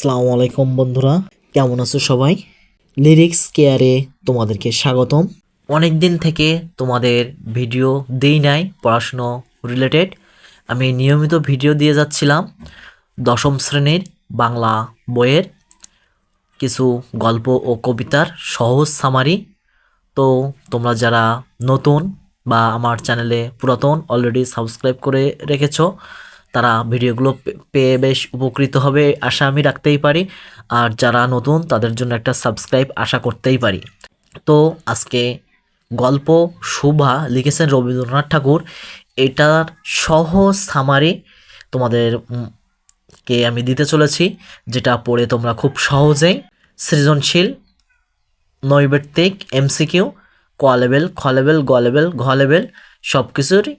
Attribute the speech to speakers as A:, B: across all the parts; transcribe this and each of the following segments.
A: আসসালামু আলাইকুম, বন্ধুরা। কেমন আছো সবাই? লিরিক্স কেয়ারে তোমাদেরকে স্বাগতম। অনেক দিন থেকে তোমাদের ভিডিও দেই নাই, পড়াশুনো রিলেটেড আমি নিয়মিত ভিডিও দিয়ে যাচ্ছিলাম দশম শ্রেণির বাংলা বইয়ের কিছু গল্প ও কবিতার সহজ সামারি তো তোমরা যারা নতুন বা আমার চ্যানেলে পুরাতন অলরেডি সাবস্ক্রাইব করে রেখেছো তারা ভিডিওগুলো পেয়ে বেশ উপকৃত হবে আশা আমি রাখতেই পারি। আর যারা নতুন, তাদের জন্য একটা সাবস্ক্রাইব আশা করতেই পারি। তো আজকে গল্প শুভা লিখেছেন রবীন্দ্রনাথ ঠাকুর। এটার সহজ সামারি তোমাদের কে আমি দিতে চলেছি, যেটা পড়ে তোমরা খুব সহজেই। সৃজনশীল, নৈবেত্তিক, এমসিকিউ, ক লেভেল, খ লেভেল, গ লেভেল, ঘ লেভেল সব কিছুরই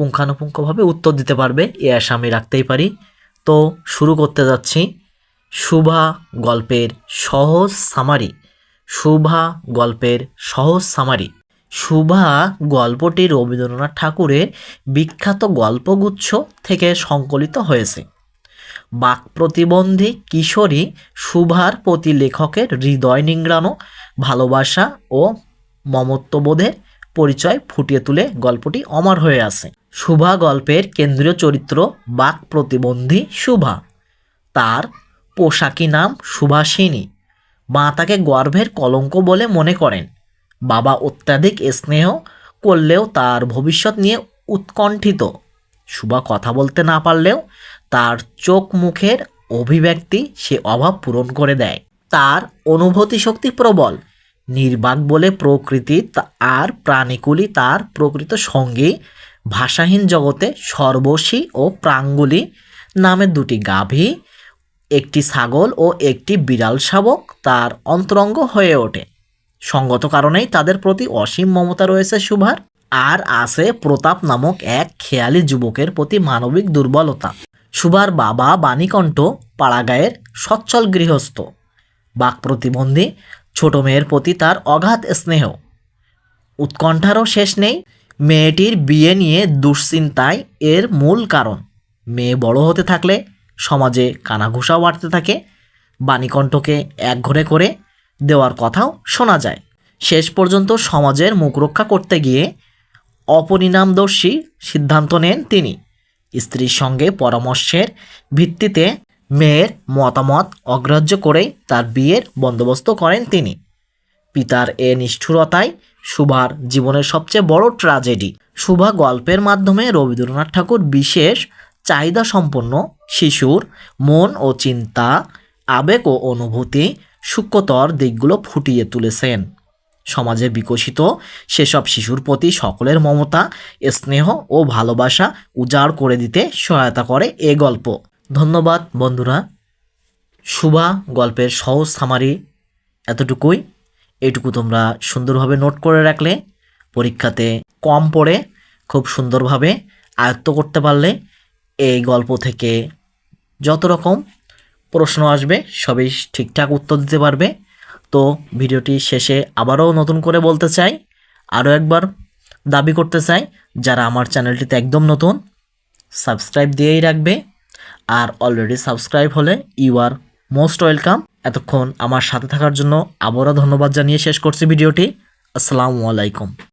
A: পুঙ্খানুপুঙ্খভাবে উত্তর দিতে পারবে, এ আশা আমি রাখতেই পারি। তো শুরু করতে যাচ্ছি। শুভা গল্পের সহজ সামারি শুভা গল্পের সহজ সামারি শুভা গল্পটি রবীন্দ্রনাথ ঠাকুরের বিখ্যাত গল্পগুচ্ছ থেকে সংকলিত হয়েছে। বাক প্রতিবন্ধী কিশোরী শুভার প্রতি লেখকের হৃদয় নিংড়ানো, ভালোবাসা ও মমত্ববোধের পরিচয় ফুটিয়ে তুলে গল্পটি অমর হয়ে আছে শুভা গল্পের কেন্দ্রীয় চরিত্র বাক প্রতিবন্ধী শুভা। তার পোশাকি নাম সুভাষিনী মা তাকে গর্ভের কলঙ্ক বলে মনে করেন। বাবা অত্যাধিক স্নেহ করলেও তার ভবিষ্যৎ নিয়ে উৎকণ্ঠিত। শুভা কথা বলতে না পারলেও তার চোখ মুখের অভিব্যক্তি সে অভাব পূরণ করে দেয়। তার অনুভূতি শক্তি প্রবল। নির্বাক বলে প্রকৃতি আর প্রাণীকুলি তার প্রকৃত সঙ্গী ভাষাহীন জগতে সর্বশী ও প্রাঙ্গুলি নামে দুটি গাভী, একটি ছাগল ও একটি বিড়াল শাবক তার অন্তরঙ্গ হয়ে ওঠে। সঙ্গত কারণেই তাদের প্রতি অসীম মমতা রয়েছে সুভার। আর আছে প্রতাপ নামক এক খেয়ালি যুবকের প্রতি মানবিক দুর্বলতা। সুভার বাবা বাণীকণ্ঠ পাড়াগাঁয়ের সচ্ছল গৃহস্থ। বাক প্রতিবন্ধী, ছোট মেয়ের প্রতি তার অগাধ স্নেহ। উৎকণ্ঠারও শেষ নেই। মেয়েটির বিয়ে নিয়ে দুশ্চিন্তায় এর মূল কারণ। মেয়ে বড় হতে থাকলে সমাজে কানাঘুষাও বাড়তে থাকে, বাণীকণ্ঠকে একঘরে করে দেওয়ার কথাও শোনা যায়। শেষ পর্যন্ত সমাজের মুখ রক্ষা করতে গিয়ে অপরিণামদর্শী সিদ্ধান্ত নেন তিনি। স্ত্রীর সঙ্গে পরামর্শের ভিত্তিতে মেয়ের মতামত অগ্রাহ্য করেই তার বিয়ের বন্দোবস্ত করেন তিনি। পিতার এ নিষ্ঠুরতাই সুভার জীবনের সবচেয়ে বড় ট্র্যাজেডি সুভা গল্পের মাধ্যমে রবীন্দ্রনাথ ঠাকুর বিশেষ চাহিদা সম্পন্ন শিশুর মন ও চিন্তা, আবেগ ও অনুভূতি সূক্ষ্মতর দিকগুলো ফুটিয়ে তুলেছেন। সমাজে বিকশিত সেসব শিশুর প্রতি সকলের মমতা, স্নেহ ও ভালোবাসা উজাড় করে দিতে সহায়তা করে এ গল্প। ধন্যবাদ বন্ধুরা। শুভা গল্পের সহজ সামারি এতটুকুই। এইটুকু তোমরা সুন্দরভাবে নোট করে রাখলে, পরীক্ষাতে কম পড়ে, খুব সুন্দরভাবে আয়ত্ত করতে পারলে এই গল্প থেকে যত রকম প্রশ্ন আসবে, সবই ঠিকঠাক উত্তর দিতে পারবে। তো ভিডিওটি শেষে আবারও নতুন করে বলতে চাই, আরও একবার দাবি করতে চাই, যারা আমার চ্যানেলটিতে একদম নতুন সাবস্ক্রাইব দিয়েই রাখবে। আর অলরেডি সাবস্ক্রাইব হলে ইউ আর মোস্ট ওয়েলকাম। এতক্ষণ আমার সাথে থাকার জন্য আবারও ধন্যবাদ জানিয়ে শেষ করছি ভিডিওটি। আসসালামু আলাইকুম।